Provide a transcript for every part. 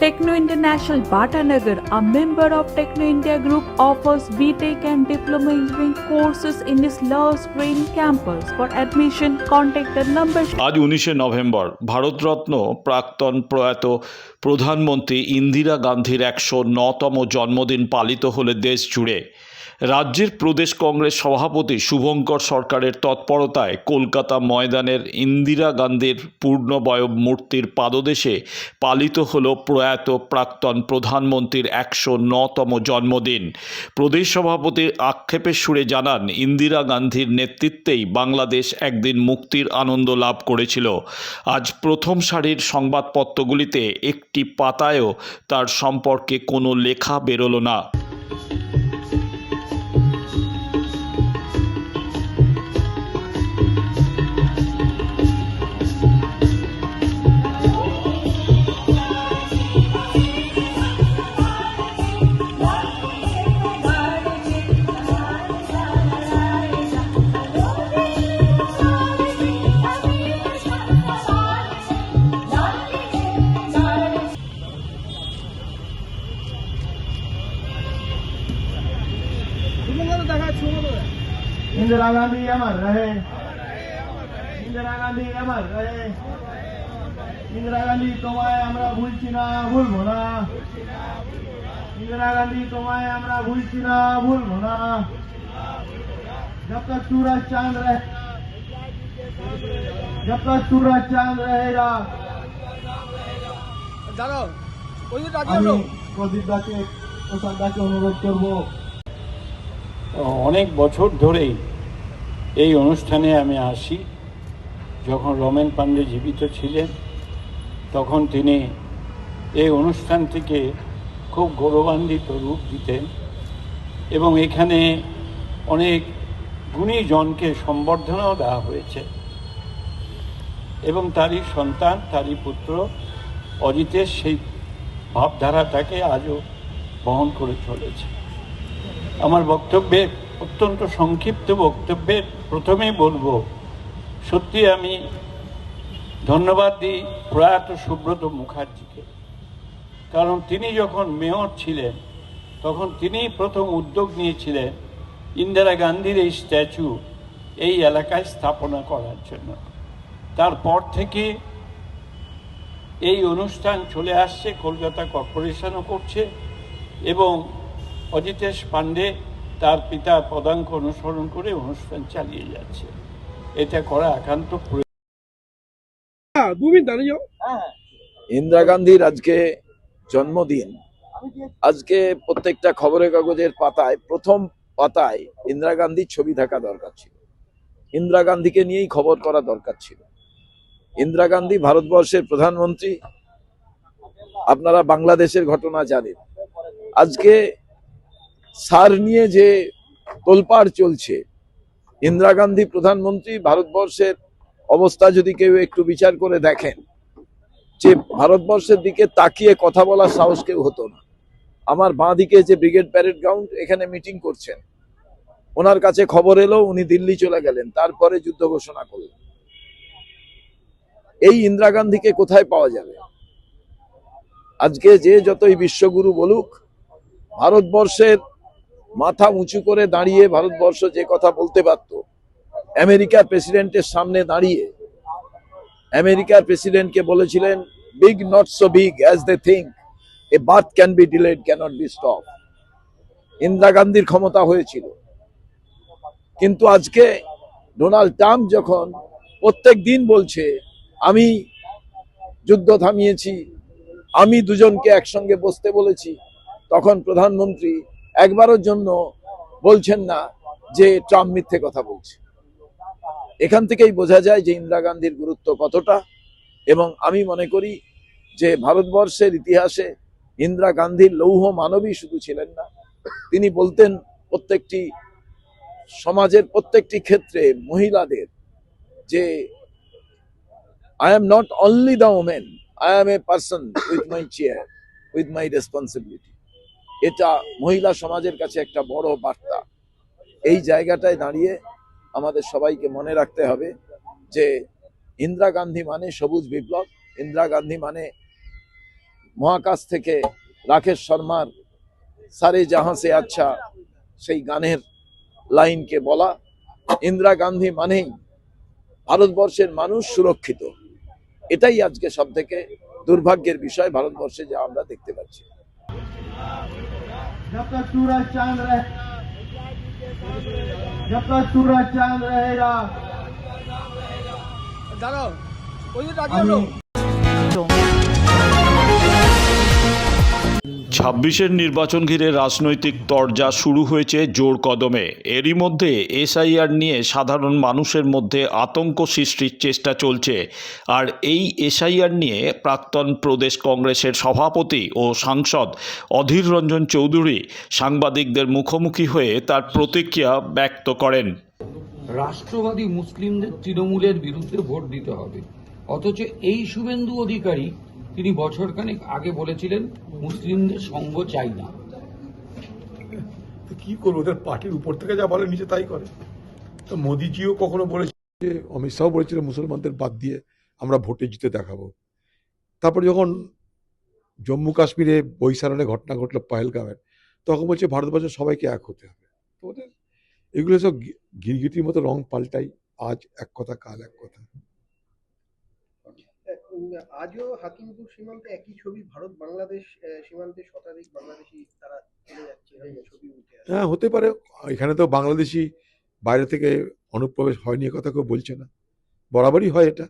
Techno International Bhatanagar, a member of Techno India Group, offers BTEC and Diploma Engineering courses in its Love Spring campus. For admission, contact the number আজ উনিশে November Bharat Ratna প্রাক্তন প্রয়াত প্রধানমন্ত্রী ইন্দিরা গান্ধীর একশো নতম জন্মদিন পালিত হলে দেশ জুড়ে রাজ্যের প্রদেশ কংগ্রেস সভাপতি শুভঙ্কর সরকারের তৎপরতায় কলকাতা ময়দানের ইন্দিরা গান্ধীর পূর্ণবয়ব মূর্তির পাদদেশে পালিত হল প্রয়াত প্রাক্তন প্রধানমন্ত্রীর একশো নতম জন্মদিন। প্রদেশ সভাপতির আক্ষেপের সুরে জানান, ইন্দিরা গান্ধীর নেতৃত্বেই বাংলাদেশ একদিন মুক্তির আনন্দ লাভ করেছিল। আজ প্রথম সারির সংবাদপত্রগুলিতে একটি পাতায়ও তার সম্পর্কে কোনো লেখা বেরোলো না। इंदिरा गांधी अमर रहे इंदिरा गांधी अमर रहे इंदिरा गांधी তোমায় আমরা ভুলছি না ভুলবো না इंदिरा गांधी তোমায় আমরা ভুলছি না ভুলবো না जब तक सूरज चांद रहे जब तक सूरज चांद रहेगा জানো ওই যে ডাকি আমি আসো প্রদীপ দাকে প্রসাদ দাকে অনুরোধ করবো অনেক বছর ধরেই এই অনুষ্ঠানে আমি আসি। যখন রমেন পাণ্ডে জীবিত ছিলেন, তখন তিনি এই অনুষ্ঠানটিকে খুব গৌরবান্বিত রূপ দিতেন এবং এখানে অনেক গুণীজনকে সম্বর্ধনাও দেওয়া হয়েছে। এবং তারই সন্তান, তারই পুত্র অজিতের সেই ভাবধারাটাকে আজও বহন করে চলেছে। আমার বক্তব্যের অত্যন্ত সংক্ষিপ্ত বক্তব্যের প্রথমেই বলব, সত্যি আমি ধন্যবাদ দিই প্রয়াত সুব্রত মুখার্জিকে। কারণ তিনি যখন মেয়র ছিলেন, তখন তিনিই প্রথম উদ্যোগ নিয়েছিলেন ইন্দিরা গান্ধীর এই স্ট্যাচু এই এলাকায় স্থাপনা করার জন্য। তারপর থেকে এই অনুষ্ঠান চলে আসছে, কলকাতা কর্পোরেশনও করছে এবং অজিতেশ পান্ডে তার পিতার পদাঙ্ক অনুসরণ করে অনুষ্ঠান চালিয়ে যাচ্ছে। এটা করা একান্ত। হ্যাঁ, ইন্দিরা গান্ধীর আজকে জন্মদিন। আজকে প্রত্যেকটা খবরের কাগজের পাতায় প্রথম পাতায় ইন্দিরা গান্ধীর ছবি থাকা দরকার ছিল। ইন্দিরা গান্ধীকে নিয়েই খবর করা দরকার ছিল। ইন্দিরা গান্ধী ভারতবর্ষের প্রধানমন্ত্রী। আপনারা বাংলাদেশের ঘটনা জানেন। আজকে সার নিয়ে যে তোলপাড় চলছে, ইন্দিরা গান্ধী প্রধানমন্ত্রী ভারতবর্ষের অবস্থা যদি কেউ একটু বিচার করে দেখেন, যে ভারতবর্ষের দিকে তাকিয়ে কথা বলার সাহস কেউ হতো না। আমার বাঁ দিকে যে ব্রিগেড প্যারেড গ্রাউন্ড, এখানে মিটিং করছেন। ওনার কাছে খবর এলো, উনি দিল্লি চলে গেলেন, তারপরে যুদ্ধ ঘোষণা করলেন। এই ইন্দিরা গান্ধীকে কোথায় পাওয়া যাবে? আজকে যে যতই বিশ্বগুরু বলুক, ভারতবর্ষের মাথা উঁচু করে দাঁড়িয়ে ভারতবর্ষ যে কথা বলতে পারত, আমেরিকার প্রেসিডেন্টের সামনে দাঁড়িয়ে। আমেরিকার প্রেসিডেন্টকে বলেছিলেন big not so big as they think a birth can be delayed can't be stop Indira গান্ধীর ক্ষমতা হয়েছিল। কিন্তু আজকে ডোনাল্ড ট্রাম্প যখন প্রত্যেক দিন বলছে, আমি যুদ্ধ থামিয়েছি, আমি দুজনকে একসঙ্গে বসতে বলেছি, তখন প্রধানমন্ত্রী একবারের জন্য বলছেন না যে ট্রাম্প মিথ্যে কথা বলছে। এখান থেকেই বোঝা যায় যে ইন্দিরা গান্ধীর গুরুত্ব কতটা এবং আমি মনে করি যে ভারতবর্ষের ইতিহাসে ইন্দিরা গান্ধীর লৌহ মানবী শুধু ছিলেন না, তিনি বলতেন প্রত্যেকটি সমাজের প্রত্যেকটি ক্ষেত্রে মহিলাদের যে I am not only the women I am a person with my chair with my responsibility এটা মহিলা সমাজের কাছে একটা বড় বার্তা। এই জায়গাটায় দাঁড়িয়ে আমাদের সবাইকে মনে রাখতে হবে যে ইন্দিরা গান্ধী মানে সবুজ বিপ্লব, ইন্দিরা গান্ধী মানে মহাকাশ থেকে রাকেশ শর্মার সারে জাহাঁ সে আচ্ছা সেই গানের লাইনকে বলা। ইন্দিরা গান্ধী মানেই ভারতবর্ষের মানুষ সুরক্ষিত। এটাই আজকে সব থেকে দুর্ভাগ্যের বিষয় ভারতবর্ষে যা আমরা দেখতে পাচ্ছি। जब तक सूरज चांद रहे जब तक सूरज चांद रहेगा দাঁড়াও ওই ছাব্বিশের নির্বাচন ঘিরে রাজনৈতিক তরজা শুরু হয়েছে জোর কদমে। এরই মধ্যে এসআইআর নিয়ে সাধারণ মানুষের মধ্যে আতঙ্ক সৃষ্টির চেষ্টা চলছে। আর এই এসআইআর নিয়ে প্রাক্তন প্রদেশ কংগ্রেসের সভাপতি ও সাংসদ অধীর রঞ্জন চৌধুরী সাংবাদিকদের মুখোমুখি হয়ে তার প্রতিক্রিয়া ব্যক্ত করেন। রাষ্ট্রবাদী মুসলিমদের তৃণমূলের বিরুদ্ধে ভোট দিতে হবে। অথচ এই শুভেন্দু অধিকারী তিনি বছরখানেক আগে বলেছিলেন, মুসলিমদের সঙ্গ চাই না। কি করব? ওদের পার্টির উপর থেকে যা বলে নিচে তাই করে। তো মোদিজিও কখনো বলেছে যে, অমিত শাহ বলেছিল, মুসলমানদের বাদ দিয়ে আমরা ভোটে জিতে দেখাবো। তারপর যখন জম্মু কাশ্মীরে বৈশারণে ঘটনা ঘটলো পহেলগাঁওয়ের তখন বলছে, ভারতবর্ষের সবাইকে এক হতে হবে। তো ওদের এগুলো সব গিরগিটির মতো রং পাল্টাই, আজ এক কথা, কাল এক কথা। আজও হাকিমপুর সীমান্তে একই ছবি ভারত বাংলাদেশ সীমান্তে শতাধিক বাংলাদেশি তারা চলে যাচ্ছে এরকম ছবি উঠে হ্যাঁ হতে পারে। এখানে তো বাংলাদেশি বাইরে থেকে অনুপ্রবেশ হয়নি কথা কেউ বলছে না। বরাবরই হয় এটা।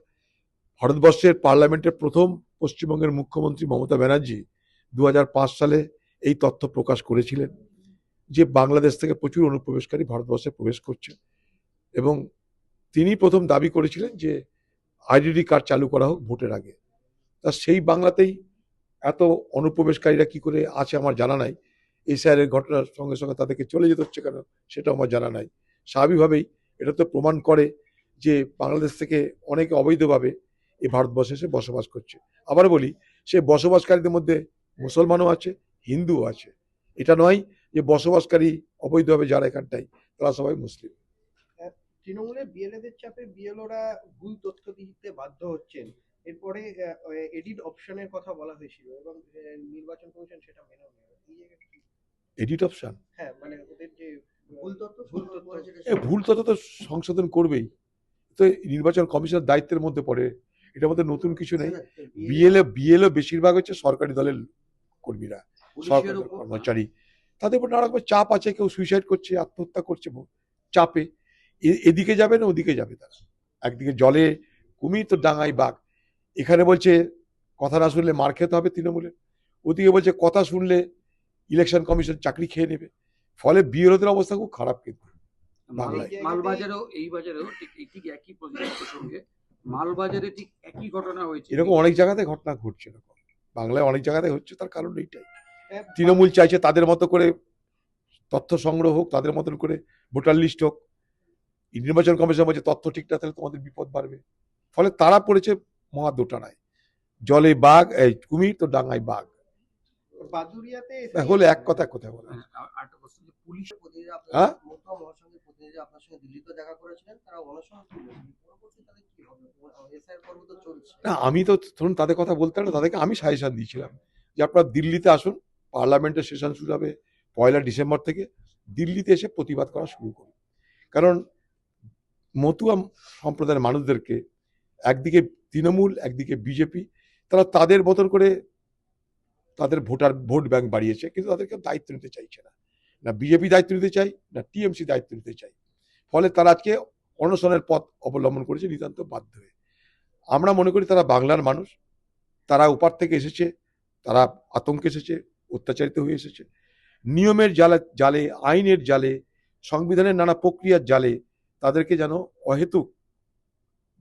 ভারতবর্ষের পার্লামেন্টের প্রথম পশ্চিমবঙ্গের মুখ্যমন্ত্রী মমতা ব্যানার্জি দু হাজার পাঁচ সালে এই তথ্য প্রকাশ করেছিলেন যে বাংলাদেশ থেকে প্রচুর অনুপ্রবেশকারী ভারতবর্ষে প্রবেশ করছে। এবং তিনি প্রথম দাবি করেছিলেন যে আইডেন্টি কার্ড চালু করা হোক ভোটের আগে। তা সেই বাংলাতেই এত অনুপ্রবেশকারীরা কি করে আছে আমার জানা নাই। এসআইআর ঘটনার সঙ্গে সঙ্গে তাদেরকে চলে যেতে হচ্ছে কেন সেটা আমার জানা নাই। স্বাভাবিকভাবেই এটা তো প্রমাণ করে যে বাংলাদেশ থেকে অনেকে অবৈধভাবে এই ভারতবর্ষে এসে বসবাস করছে। আবার বলি, সে বসবাসকারীদের মধ্যে মুসলমানও আছে, হিন্দুও আছে। এটা নয় যে বসবাসকারী অবৈধভাবে যারা এখানটাই তারা সবাই মুসলিম। তৃণমূলের বিএলএদের চাপে বিএলওরা ভুল তথ্য দিতে বাধ্য হচ্ছেন। এরপরে এডিট অপশনের কথা বলা হয়েছিল এবং নির্বাচন কমিশন সেটা মেনে নেয় এডিট অপশন? হ্যাঁ মানে ওদের যে ভুল তথ্য ভুল তথ্য ভুল তথ্য তো সংশোধন করবেই। তো নির্বাচন কমিশনের দায়িত্বের মধ্যে পড়ে। এটার মধ্যে নতুন কিছু নেই। বিএলএ বিএলএ বেশিরভাগ হচ্ছে সরকারি দলের কর্মীরা সরকারি কর্মচারী। তাদের উপর নানা রকমের চাপ আছে কেউ সুইসাইড করছে আত্মহত্যা করছে চাপে। এদিকে যাবে না ওদিকে যাবে তারা। একদিকে জলে কুমির তো ডাঙায় বাঘ। এখানে বলছে কথা না শুনলে মার খেতে হবে তৃণমূলের। ওদিকে বলছে কথা শুনলে ইলেকশন কমিশন চাকরি খেয়ে নেবে। ফলে বিরোধীর অবস্থা খুব খারাপ কিন্তু মালবাজারেও এই বাজারেও ঠিক একই প্রতিষ্ঠানের মালবাজারে ঠিক একই ঘটনা হয়েছে। এরকম অনেক জায়গাতে ঘটনা ঘটছে এরকম। বাংলায় অনেক জায়গাতে হচ্ছে তার কারণ এইটাই। তৃণমূল চাইছে তাদের মতো করে তথ্য সংগ্রহ হোক তাদের মতন করে ভোটার লিস্ট হোক। এই নির্বাচন কমিশন বলছে তথ্য ঠিক না তাহলে তোমাদের বিপদ বাড়বে। ফলে তারা পড়েছে মহা দোটানায়। জলে বাঘ এই কুমির তো ডাঙায় বাঘ। হলে এক কথা এক কথা বলে। হ্যাঁ, হ্যাঁ? না আমি তো ধরুন তাদের কথা বলতে না তাদেরকে আমি সাজেশন দিয়েছিলাম যে আপনারা দিল্লিতে আসুন পার্লামেন্টের সেশন শুরু হবে পয়লা ডিসেম্বর থেকে দিল্লিতে এসে প্রতিবাদ করা শুরু করুন। কারণ মতুয়া সম্প্রদায়ের মানুষদেরকে একদিকে তৃণমূল, একদিকে বিজেপি, তারা তাদের মতন করে তাদের ভোটার, ভোট ব্যাংক বাড়িয়েছে, কিন্তু তাদেরকে দায়িত্ব নিতে চাইছে না। না বিজেপি দায়িত্ব নিতে চাই না টিএমসি দায়িত্ব নিতে চাই ফলে তারা আজকে অনশনের পথ অবলম্বন করেছে, নিতান্ত বাধ্য হয়ে। আমরা মনে করি তারা বাংলার মানুষ, তারা ওপার থেকে এসেছে, তারা আতঙ্কে এসেছে, অত্যাচারিত হয়ে এসেছে। নিয়মের জালে জালে, আইনের জালে, সংবিধানের নানা প্রক্রিয়ার জালে তাদেরকে যেন অহেতুক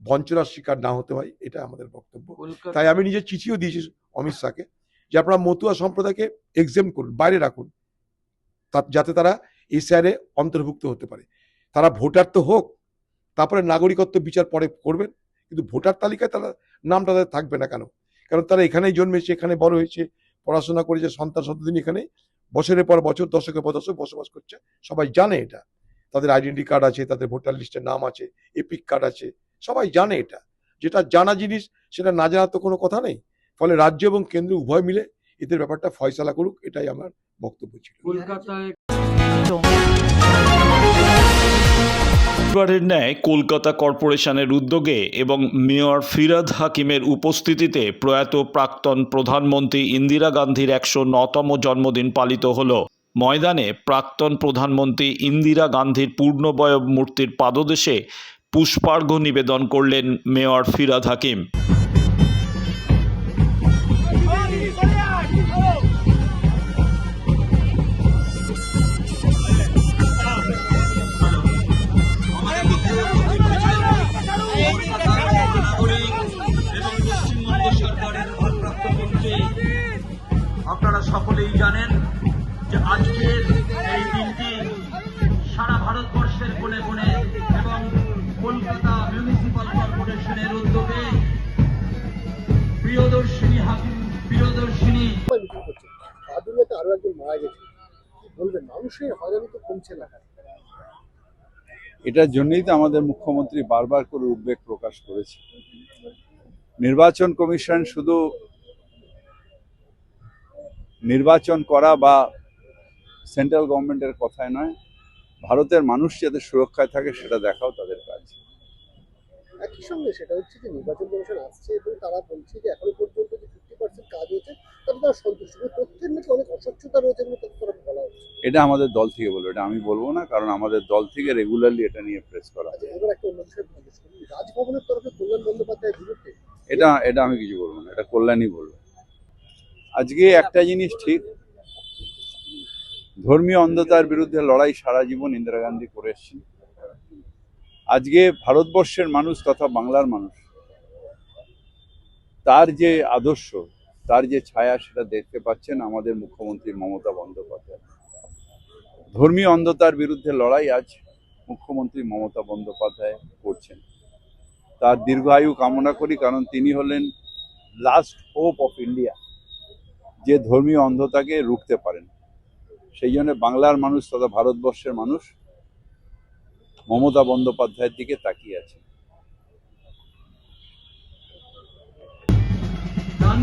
বঞ্চনার শিকার না হতে হয় এটা আমাদের বক্তব্য। তাই আমি নিজে চিঠিও দিয়েছি অমিত শাহকে যে আপনারা মতুয়া সম্প্রদায়কে এক্সাম করুন বাইরে রাখুন যাতে তারা এই স্যারে অন্তর্ভুক্ত হতে পারে। তারা ভোটার তো হোক তারপরে নাগরিকত্ব বিচার পরে করবেন কিন্তু ভোটার তালিকায় তারা নাম তাদের থাকবে না কেন? কারণ তারা এখানেই জন্মেছে এখানে বড় হয়েছে পড়াশোনা করেছে সন্তান সন্তদিন এখানে বছরের পর বছর দশকের পর দশক বসবাস করছে সবাই জানে এটা। তাদের আইডেন্টি কার্ড আছে তাদের ভোটার লিস্টের নাম আছে এপিক কার্ড আছে সবাই জানে এটা। যেটা জানা জিনিস সেটা না জানার তো কোনো কথা নেই। ফলে রাজ্য এবং কেন্দ্র উভয় মিলে এদের ব্যাপারটা ফয়সালা করুক এটাই আমার বক্তব্য ছিল। কলকাতায় এবারের ন্যায় কলকাতা কর্পোরেশনের উদ্যোগে এবং মেয়র ফিরাদ হাকিমের উপস্থিতিতে প্রয়াত প্রাক্তন প্রধানমন্ত্রী ইন্দিরা গান্ধীর একশো নতম জন্মদিন পালিত হল। ময়দানে প্রাক্তন প্রধানমন্ত্রী ইন্দিরা গান্ধীর পূর্ণবয়ব মূর্তির পাদদেশে পুষ্পার্ঘ্য নিবেদন করলেন মেয়র ফিরাদ হাকিম। মারা গেছে। বলবেন মানুষের হয়রানি তো কমছে না এটার জন্যই তো আমাদের মুখ্যমন্ত্রী বারবার করে উদ্বেগ প্রকাশ করেছে। নির্বাচন কমিশন শুধু নির্বাচন করা বা সেন্ট্রাল গভর্নমেন্টের কথায় নয় ভারতের মানুষ যাতে সুরক্ষায় থাকে সেটা দেখাও তাদের কাজ। একই সঙ্গে সেটা হচ্ছে যে নির্বাচন কমিশন আসছে এবং তারা বলছে যে এখনও পর্যন্ত পার্সেন্ট কাজ হয়েছে তাতে তারা সন্তুষ্ট। তথ্যের নাকি অনেক অস্বচ্ছতা রয়েছে বলে হচ্ছে। এটা আমাদের দল থেকে বলব এটা আমি বলব না কারণ আমাদের দল থেকে রেগুলারলি এটা নিয়ে প্রেস করা হয় আচ্ছা এবার একটা অন্য বিষয় রাজভবনের তরফে কল্যাণ বন্দ্যোপাধ্যায়ের বিরুদ্ধে এটা এটা আমি কিছু বলব না এটা কল্যাণই বলব। আজকে একটা জিনিস ঠিক ধর্মীয় অন্ধতার বিরুদ্ধে লড়াই সারা জীবন ইন্দিরা গান্ধী করে এসেছেন। আজকে ভারতবর্ষের মানুষ তথা বাংলার মানুষ তার যে আদর্শ, তার যে ছায়া সেটা দেখতে পাচ্ছেন আমাদের মুখ্যমন্ত্রী মমতা বন্দ্যোপাধ্যায়। ধর্মীয় অন্ধতার বিরুদ্ধে লড়াই আজ মুখ্যমন্ত্রী মমতা বন্দ্যোপাধ্যায় করছেন। তার দীর্ঘায়ু কামনা করি, কারণ তিনি হলেন লাস্ট হোপ অফ ইন্ডিয়া যে ধর্মীয় অন্ধতাকে রুখতে পারেন। সেই জন্য বাংলার মানুষ তথা ভারতবর্ষের মানুষ মমতা বন্দ্যোপাধ্যায়ের দিকে তাকিয়ে আছে